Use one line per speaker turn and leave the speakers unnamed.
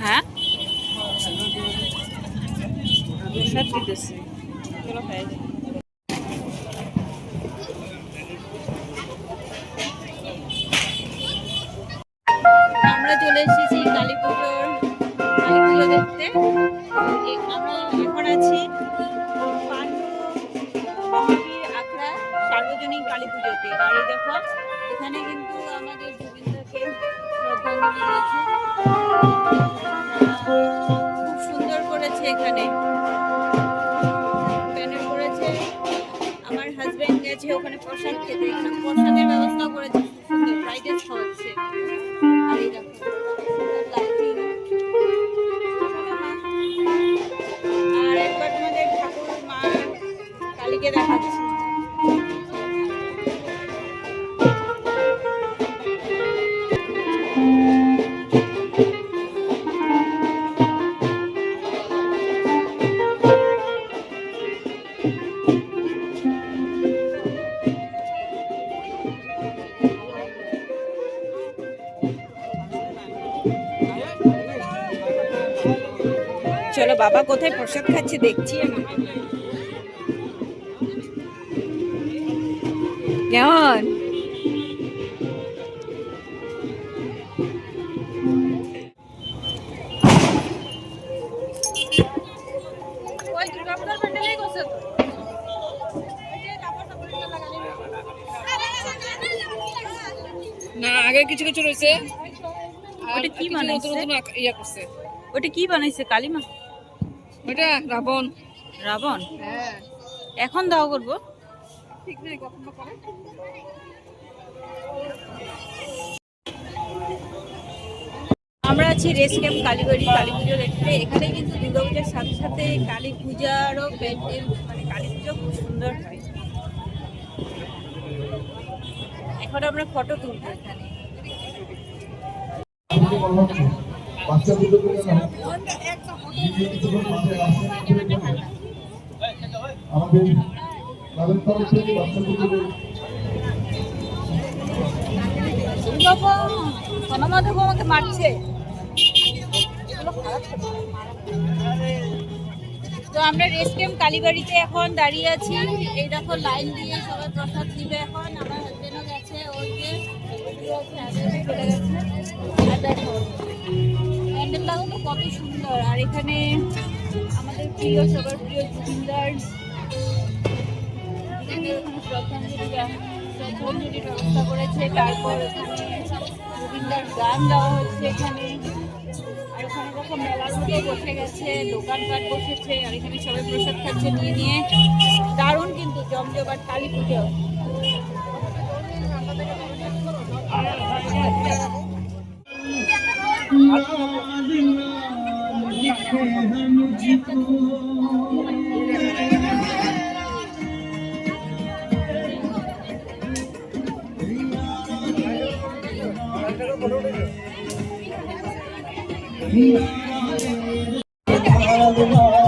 হ্যাঁ? প্রসাদ দিতেছে। চলো আমরা এখন আছি বাবাজির আখড়া সার্বজনীন কালী পুজোতে। আর এই দেখো, এখানে কিন্তু আমাদের গোবিন্দকে শ্রদ্ধাঞ্জলি রয়েছে। খুব সুন্দর করেছে এখানে। প্যানেল করেছে। আমার হাজবেন্ড গেছে ওখানে প্রসাদ খেতে। এখানে প্রসাদের ব্যবস্থা করেছে। সুন্দর ফ্রাইড রাইস কালীকে দেখাচ্ছি চলো বাবা কোথায় প্রসাদ খাচ্ছে দেখছি। কেমন?
না আগে কিছু কিছু রয়েছে।
ওটা কি বানাইছে?
ইয়া করছে।
ওটা কি বানাইছে কালিমা?
ওটা রাবণ।
রাবণ?
হ্যাঁ।
এখন দাও করব।
ঠিক নেই কখন করে।
আমরা আছি রেস ক্যাম্প কালীবাড়ি কালী পুজো দেখতে। এখানে কিন্তু দুর্গাপূজার সাথে সাথে কালী পূজারও প্যান্ডেল মানে কালী পুজো খুব সুন্দর হয়। এখন আমরা ফটো তুলবো এখানে।
আমাদের
আমাকে মারছে। তো আমরা রেস ক্যাম্প কালীবাড়িতে এখন দাঁড়িয়ে আছি। এই দেখো লাইন দিয়ে সবাই প্রসাদ দিবে এখন। আমার হাজবেন্ডও গেছে ওই যে আর দেখো কত সুন্দর। আর এখানে আমাদের প্রিয় সবার প্রিয় জুবিনদার তারপর গান দেওয়া হচ্ছে এখানে। আর ওখানে দেখো মেলার মতো বসে গেছে, দোকানপাট বসেছে, আর এখানে সবাই প্রসাদ খাচ্ছে নিয়ে নিয়ে। দারুণ কিন্তু জমজমাট কালী পুজো। Thank you.